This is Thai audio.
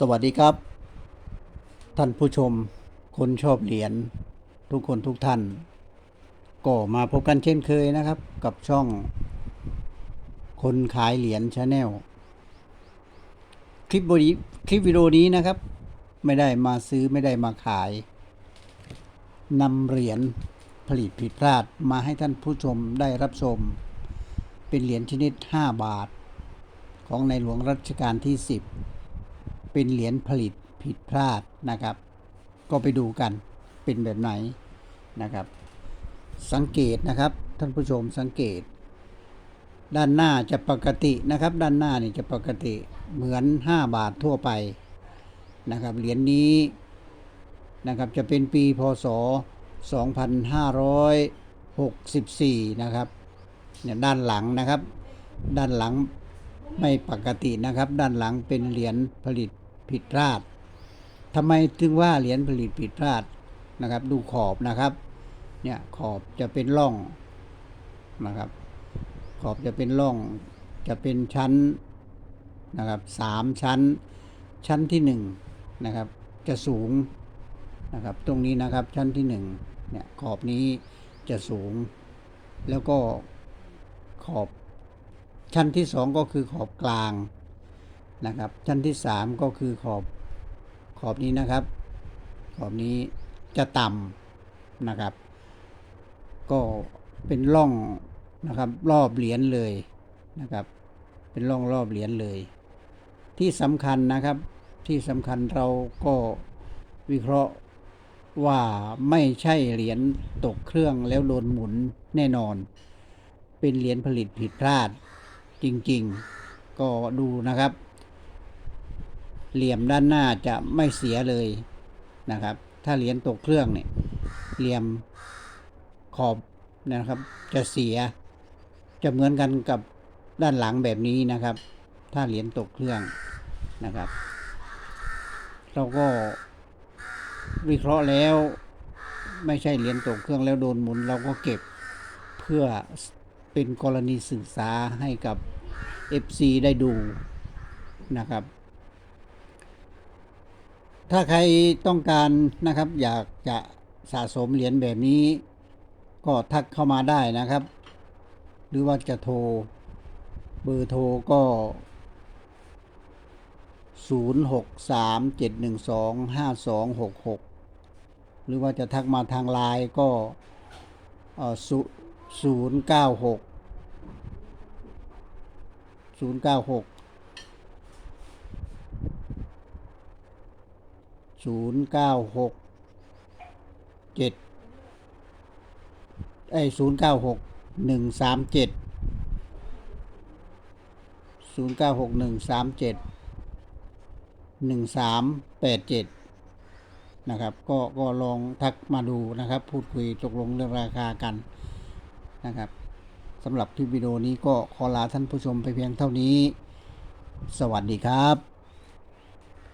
สวัสดีครับ ท่านผู้ชมคนชอบเหรียญทุกคนทุกท่าน ก็มาพบกันเช่นเคยนะครับ กับช่อง คนขายเหรียญชาแนลคลิปวิดีคลิปวิดีโอนี้นะครับ ไม่ได้มาซื้อไม่ได้มาขายนำเหรียญผลิตผิดพลาดมาให้ท่านผู้ชมได้รับชม เป็นเหรียญชนิด 5 บาท ของในหลวงรัชกาลที่ 10 เป็นเหรียญผลิตผิดพลาดนะครับ ก็ไปดูกันเป็นแบบไหนนะครับ สังเกตนะครับท่านผู้ชมสังเกต ด้านหน้าจะปกตินะครับ ด้านหน้านี่จะปกติเหมือน 5 บาททั่วไปนะครับเหรียญนี้นะครับจะเป็นปีพศ 2564 นะครับเนี่ยด้านหลังนะครับ ด้านหลังไม่ปกตินะครับ ด้านหลังเป็นเหรียญผลิต ผิดพลาดทำไมถึงว่าเหรียญผลิตผิดพลาดนะครับ ดูขอบนะครับ เนี่ยขอบจะเป็นร่องนะครับ ขอบจะเป็นร่อง จะเป็นชั้นนะครับสามชั้น ชั้นที่หนึ่งนะครับ จะสูงนะครับ ตรงนี้นะครับชั้นที่หนึ่งเนี่ยขอบนี้จะสูง แล้วก็ขอบชั้นที่สองก็คือขอบกลาง นะครับ ชั้นที่สามก็คือขอบขอบนี้นะครับ ขอบนี้จะต่ำนะครับ ก็เป็นร่องนะครับ รอบเหรียญเลยนะครับ เป็นร่องรอบเหรียญเลย ที่สำคัญนะครับที่สำคัญเราก็วิเคราะห์ว่าไม่ใช่เหรียญตกเครื่องแล้วโดนหมุนแน่นอน เป็นเหรียญผลิตผิดพลาดจริง ๆ ก็ดูนะครับ เหลี่ยมด้านหน้าจะไม่เสียเลยนะครับ ถ้าเหรียญตกเครื่องเนี่ยเหลี่ยมขอบนะครับ จะเสีย จะเหมือนกันกับด้านหลังแบบนี้นะครับ ถ้าเหรียญตกเครื่องนะครับ เราก็วิเคราะห์แล้วไม่ใช่เหรียญตกเครื่องแล้วโดนหมุน เราก็เก็บเพื่อเป็นกรณีศึกษาให้กับ FC ได้ดูนะครับ ถ้าใครต้องการนะครับอยากจะสะสมเหรียญแบบนี้ ก็ทักเข้ามาได้นะครับ หรือว่าจะโทร เบอร์โทรก็ 0 6 3 7 1 2 5 2 6 6 หรือว่าจะทักมาทางไลน์ก็ เอ่อ0 9 6 0 9 6 0 9 6 7ไอ้0 9 6 1 3 7 0 9 6 1 3 7 1 3 8 7นะครับ ก็ก็ลองทักมาดูนะครับ พูดคุยตกลงเรื่องราคากันนะครับสำหรับคลิปวิดีโอนี้ก็ขอลาท่านผู้ชมไปเพียงเท่านี้ สวัสดีครับ